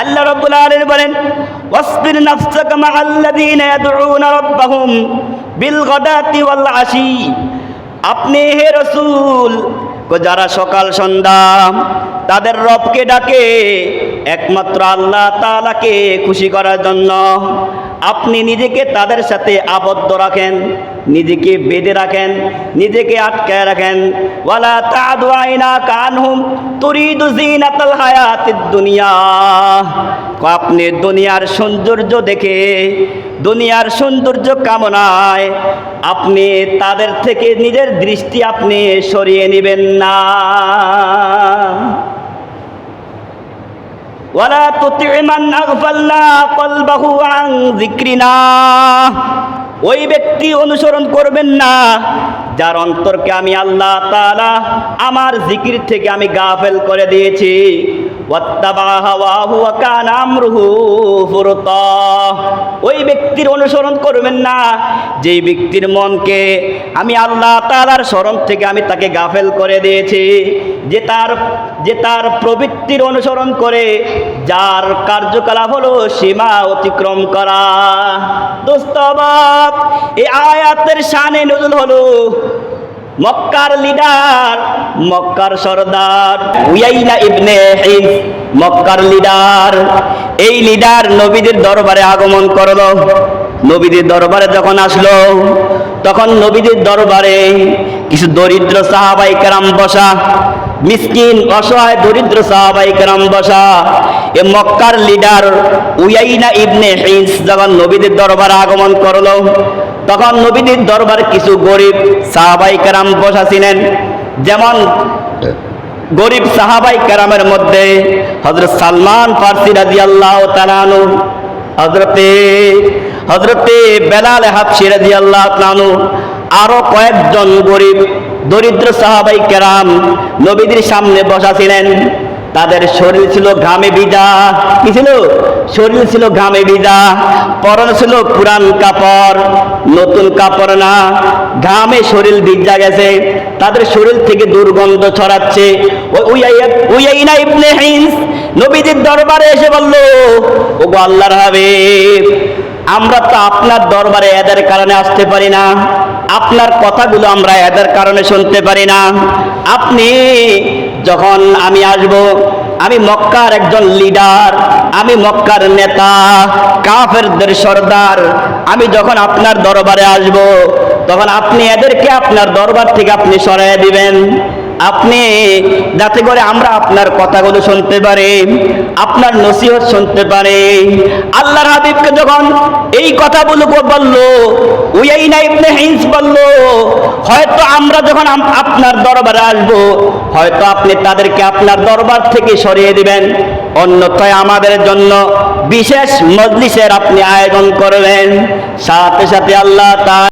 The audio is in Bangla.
আল্লাহ রাব্বুল আলামিন বলেন, ওয়াসবির নাফসাকা মাআল্লাযীনা ইয়াদউনা রাব্বাহুম বিল গাদাতি ওয়াল আশি আপনি হে রসুল যারা সকাল সন্ধ্যা, তাদের রবকে ডাকে, একমাত্র আল্লাহ তাআলাকে খুশি করার জন্য আপনি নিজেকে তাদের সাথে আবদ্ধ রাখেন। নিজেকে বেঁধে রাখেন, নিজেকে আটকায় রাখেন। ওয়ালা তাদু আইনা কানহুম তুরিদু জিনাতাল হায়াতিদ দুনিয়া। আপনি দুনিয়ার সৌন্দর্য দেখে, দুনিয়ার সৌন্দর্য কামনায় আপনি তাদের থেকে নিজের দৃষ্টি আপনি সরিয়ে নেবেন না। ওয়ালা তুতি' মান আগফালনা কলবাহু আন যিকরিনা। ওই ব্যক্তি অনুসরণ করবেন না। যার অন্তরকে আমি আল্লাহ তালা আমার জিকির থেকে আমি গাফেল করে দিয়েছি। ওই ব্যক্তির অনুসরণ করবেন না। যেই ব্যক্তির মনকে আমি আল্লাহ তাআলার স্মরণ থেকে আমি তাকে গাফেল করে দিয়েছি, যে তার যে তার প্রবৃত্তির অনুসরণ করে, যার কার্যকলাপ হলো সীমা অতিক্রম করা। দোস্তবাব এই আয়াতের শানে নজুল হলো মক্কার লিডার, মক্কার সর্দার উয়াইনা ইবনে হিস মক্কার লিডার। এই লিডার নবীদের দরবারে আগমন করল। নবীদের দরবারে যখন আসলো, তখন নবীদের দরবারে কিছু দরিদ্র সাহাবাই কেরাম বসা, মিসকিন, অসহায় দরিদ্র সাহাবাই কেরাম বসা। এ মক্কার লিডার উয়াইনা ইবনে হিস যখন নবীদের দরবারে আগমন করল তখন নবীদের দরবারে কিছু গরিব সাহাবাই কারাম বসা ছিলেন যেমন, গরিব সাহাবাই কেরামের মধ্যে হজরত সালমান ফার্সি রাজি আল্লাহ তালানু হজরতে হজরতে বেলাল হাফসি রাজি আল্লাহ তালানু আরও কয়েকজন গরিব দরিদ্র সাহাবাই কেরাম নবীদের সামনে বসা ছিলেন তাদের শরীর ছিল ঘামে ভিজা। কি ছিল? শরীর ছিল ঘামে ভিজা। পরন ছিল পুরান কাপড়, নতুন কাপড় না। ঘামে শরীর ভিজা গেছে। তাদের শরীর থেকে দুর্গন্ধ ছড়াচ্ছে। উয়াইনা ইবনে হিন্স নবীজির দরবারে এসে বলল ও গো আল্লাহর হাবিব, আমরা তো আপনার দরবারে এদের কারণে আসতে পারি না। আপনার কথাগুলো আমরা এদের কারণে শুনতে পারি না। আপনি যখন আমি আসব, আমি মক্কার একজন লিডার, আমি মক্কার নেতা, কাফেরদের সর্দার, আমি যখন আপনার দরবারে আসব, তখন আপনি এদেরকে আপনার দরবার থেকে আপনি সরাই দিবেন। আপনি যাতে করে আমরা আপনার কথাগুলো শুনতে পারি, আপনার নসিহত শুনতে পারি। আল্লাহর হাবিবকে যখন এই কথাগুলো বলল, উয়াইনা ইবনে হিন্স বলল, হয়তো আমরা যখন আপনার দরবারে আসব, হয়তো আপনি তাদেরকে আপনার দরবার থেকে সরিয়ে দিবেন। অন্যথায় আমাদের জন্য বিশেষ মজলিসের আপনি আয়োজন করবেন। সাথে সাথে আল্লাহ